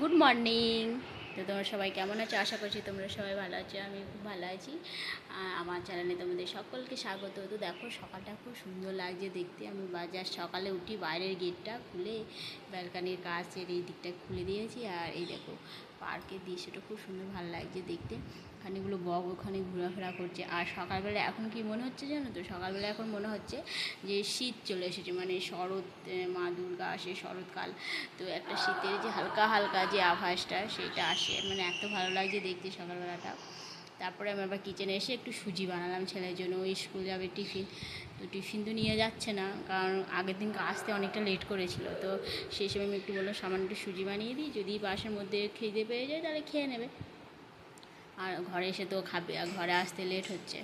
Good morning তো তোমরা সবাই কেমন আছো? আশা করছি তোমরা সবাই ভালো আছো আমি খুব ভালো আছি। আমার চ্যানেলে তোমাদের সকলকে স্বাগত। তো দেখো, সকালটা খুব সুন্দর লাগছে দেখতে। আমি বাজার সকালে উঠি বাইরের গেটটা খুলে ব্যালকানির কাছের এই দিকটা খুলে দিয়েছি। আর এই দেখো পার্কের দৃশ্যটা খুব সুন্দর ভালো লাগছে দেখতে। খানিকগুলো বক ওখানে ঘোরাফেরা করছে। আর সকালবেলা এখন কি মনে হচ্ছে জানো তো? সকালবেলা এখন মনে হচ্ছে যে শীত চলে এসেছে মানে শরৎ মা দুর্গা আসে শরৎকাল। তো একটা শীতের যে হালকা হালকা যে আভাসটা, সেটা আসে। মানে এত ভালো লাগছে দেখতে সকালবেলাটা। তারপরে আমি আবার কিচেনে এসে একটু সুজি বানালাম ছেলের জন্য। ওই স্কুল যাবে টিফিন। তো টিফিন তো নিয়ে যাচ্ছে না, কারণ আগের দিনকে আসতে অনেকটা লেট করেছিল। তো সেই সময় আমি একটু বললাম, সামান্য একটু সুজি বানিয়ে দিই। যদি বাসের মধ্যে খিদে পেয়ে যায়, তাহলে খেয়ে নেবে। আর ঘরে এসে তো খাবে, আর ঘরে আসতে লেট হচ্ছে।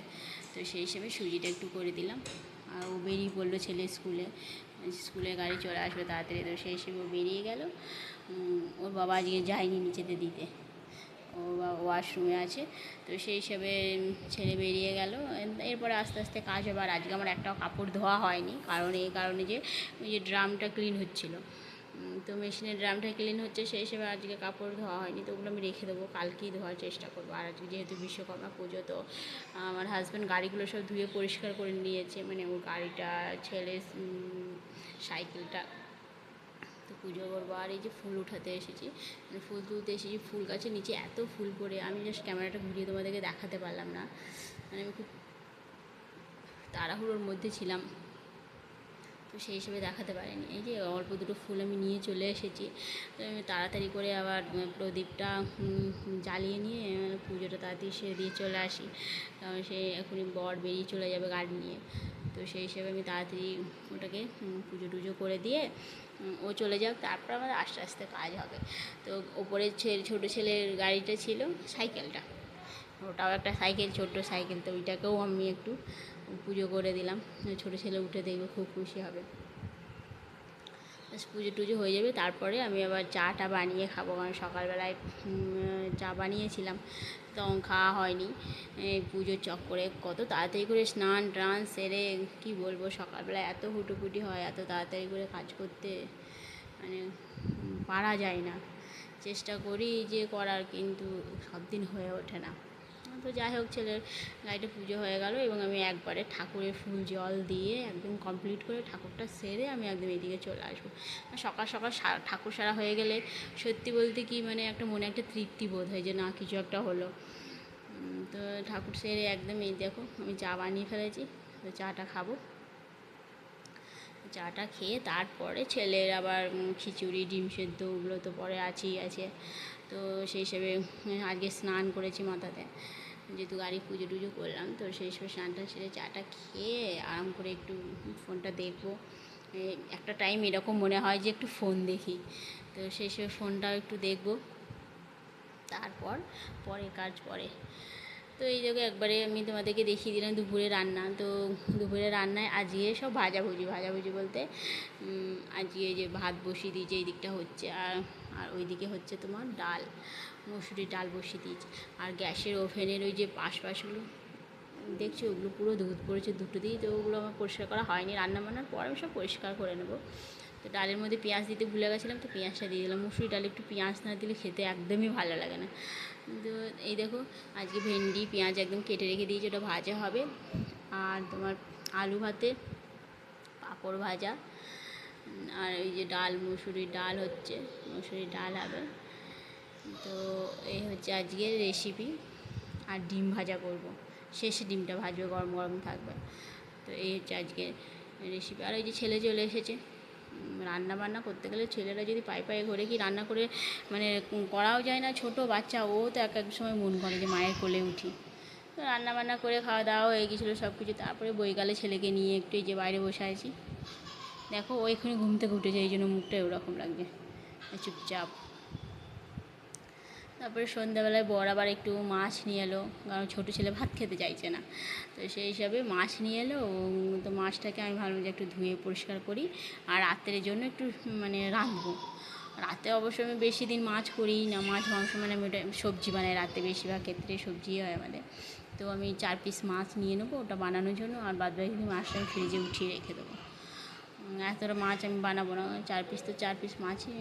তো সেই হিসেবে সুজিটা একটু করে দিলাম। আর ও বেরিয়ে পড়ল ছেলে স্কুলে স্কুলে গাড়ি চলে আসবে তাড়াতাড়ি। তো সেই হিসেবে ও বেরিয়ে গেল। ওর বাবা আজকে যায়নি নিচেতে দিতে। ওয়াশরুমে আছে। তো সেই হিসাবে ছেলে বেরিয়ে গেল। এরপরে আস্তে আস্তে কাজ হবে আর আজকে আমার একটাও কাপড় ধোয়া হয়নি। কারণ এই কারণে যে ওই যে ড্রামটা ক্লিন হচ্ছিল। তো মেশিনের ড্রামটা ক্লিন হচ্ছে, সেই হিসেবে আজকে কাপড় ধোয়া হয়নি। তো ওগুলো আমি রেখে দেবো, কালকেই ধোয়ার চেষ্টা করব। আর আজকে যেহেতু বিশ্বকর্মা পুজো, তো আমার হাজব্যান্ড গাড়িগুলো সব ধুয়ে পরিষ্কার করে নিয়েছে। মানে ওর গাড়িটা ছেলে সাইকেলটা তো পুজো করব। আর এই যে ফুল উঠাতে এসেছি মানে ফুল তুলতে এসেছি ফুল গাছের নিচে এত ফুল পড়ে আমি জাস্ট ক্যামেরাটা ঘুরিয়ে তোমাদেরকে দেখাতে পারলাম না। মানে আমি খুব তাড়াহুড়োর মধ্যে ছিলাম তো সেই হিসেবে দেখাতে পারিনি। এই যে অল্প দুটো ফুল আমি নিয়ে চলে এসেছি আমি তাড়াতাড়ি করে আবার প্রদীপটা জ্বালিয়ে নিয়ে আহ, পুজোটা তাড়াতাড়ি সেরে দিয়ে চলে আসি। কারণ সে এখনই বর বেরিয়ে চলে যাবে গাড়ি নিয়ে। তো সেই হিসেবে আমি তাড়াতাড়ি ওটাকে পুজো টুজো করে দিয়ে ও চলে যাক, তারপর আমাদের আস্তে আস্তে কাজ হবে। তো ওপরে ছেলে ছোটো ছেলের গাড়িটা ছিল সাইকেলটা। ওটাও একটা সাইকেল, ছোট্ট সাইকেল, তো ওইটাকেও আমি একটু পুজো করে দিলাম। ছোটো ছেলে উঠে দেখবে, খুব খুশি হবে। পুজো টুজো হয়ে যাবে, তারপরে আমি আবার চাটা বানিয়ে খাব। কারণ সকালবেলায় চা বানিয়েছিলাম তখন খাওয়া হয়নি। পুজোর চক্করে কত তাড়াতাড়ি করে স্নান টান সেরে, কি বলব সকালবেলায় এত হুটোপুটি হয়, এত তাড়াতাড়ি করে কাজ করতে মানে পারা যায় না। চেষ্টা করি যে করার, কিন্তু সব দিন হয়ে ওঠে না। তো যাই হোক, ছেলের গাড়িটা পুজো হয়ে গেল এবং আমি একবারে ঠাকুরের ফুল জল দিয়ে একদম কমপ্লিট করে ঠাকুরটা সেরে আমি একদম এদিকে চলে আসব। সকাল সকাল ঠাকুর সারা হয়ে গেলে সত্যি বলতে কি মানে একটা মনে একটা তৃপ্তি বোধ হয় যে না, কিছু একটা হলো। তো ঠাকুর সেরে একদম এই দেখো, আমি চা বানিয়ে ফেলেছি, তো চাটা খাব। চাটা খেয়ে তারপরে ছেলের আবার খিচুড়ি, ডিম সেদ্ধ ওগুলো তো পরে আছেই, আছে। তো সেই হিসেবে আজকে স্নান করেছি মাথাতে। যেহেতু গাড়ি পুজো টুজো করলাম, তো সেই সময় স্নান টান সেরে চাটা খেয়ে আরাম করে একটু ফোনটা দেখব। একটা টাইম এরকম মনে হয় যে একটু ফোন দেখি। তো সেই সময় ফোনটাও একটু দেখব। তারপর পরে কাজ পরে। তো এই দেখো একবারে আমি তোমাদেরকে দেখিয়ে দিলাম দুপুরে রান্না। তো দুপুরে রান্নায় আজকে সব ভাজাভুজি ভাজাভুজি বলতে আজকে যে ভাত বসিয়ে দিয়েছে, এই দিকটা হচ্ছে, আর আর ওই দিকে হচ্ছে তোমার ডাল, মসুরির ডাল বসিয়ে দিয়েছে। আর গ্যাসের ওভেনের ওই যে পাশপাশগুলো দেখছি ওগুলো পুরো দুধ পড়েছে দুটো দিয়েই, তো ওগুলো আমার পরিষ্কার করা হয়নি। রান্না বান্নার পর আমি সব পরিষ্কার করে নেব। তো ডালের মধ্যে পেঁয়াজ দিতে ভুলে গেছিলাম, তো পেঁয়াজটা দিয়ে দিলাম। মুসুরি ডালে একটু পেঁয়াজ না দিলে খেতে একদমই ভালো লাগে না। তো এই দেখো, আজকে ভেন্ডি, পেঁয়াজ একদম কেটে রেখে দিয়েছি, ওটা ভাজা হবে। আর তোমার আলু ভাতে পাঁপড় ভাজা। আর এই যে ডাল, মুসুরির ডাল হচ্ছে, মুসুরির ডাল হবে। তো এই হচ্ছে আজকের রেসিপি আর ডিম ভাজা করব। শেষে ডিমটা ভাজবে, গরম গরম থাকবে। তো এই হচ্ছে আজকের রেসিপি আর ওই যে ছেলে চলে এসেছে রান্না বান্না করতে গেলে ছেলেরা যদি পায়ে পায়ে ঘরে কি রান্না করে মানে করাও যায় না ছোট বাচ্চা, ও তো এক এক সময় মন করে যে মায়ের কোলে উঠি। তো রান্না বান্না করে খাওয়া দাওয়া হয়ে গেছিল সব কিছু তারপরে বইকালে ছেলেকে নিয়ে একটু যে বাইরে বসে আছি। দেখো ও এখানে ঘুম থেকে উঠেছে, এই জন্য মুখটা ওরকম লাগছে। চুপচাপ। তারপরে সন্ধ্যাবেলায় বর আবার একটু মাছ নিয়ে এলো, কারণ ছোটো ছেলে ভাত খেতে চাইছে না। তো সেই হিসাবে মাছ নিয়ে এলো তো মাছটাকে আমি ভাবলাম যে একটু ধুয়ে পরিষ্কার করি আর রাত্রের জন্য একটু মানে রাঁধবো। রাতে অবশ্য আমি বেশি দিন মাছ করি না, মাছ মাংস মানে আমি ওটা সবজি বানাই রাতে বেশিরভাগ ক্ষেত্রে সবজি হয় আমাদের। তো আমি চার পিস মাছ নিয়ে নেব, ওটা বানানোর জন্য, আর বাদ বাকি মাছটা আমি ফ্রিজে উঠিয়ে রেখে দেবো। এতটা মাছ আমি বানাবো না। চার পিস তো চার পিস মাছই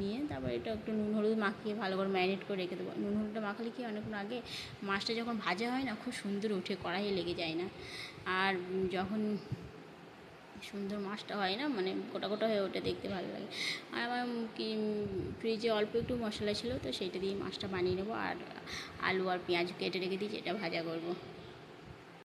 নিয়ে তারপর এটা একটু নুন হলুদ মাখিয়ে ভালো করে ম্যারিনেট করে রেখে দেবো। নুন হলুদটা মাখালে কি অনেকক্ষণ আগে মাছটা যখন ভাজা হয় না, খুব সুন্দর উঠে, কড়াইয়ে লেগে যায় না। আর যখন সুন্দর মাছটা হয় না মানে গোটা গোটা হয়ে ওঠে, দেখতে ভালো লাগে। আর আমার কি ফ্রিজে অল্প একটু মশলা ছিল, তো সেইটা দিয়ে মাছটা বানিয়ে নেব। আর আলু আর পেঁয়াজ কেটে রেখে দিয়েছি এটা ভাজা করব।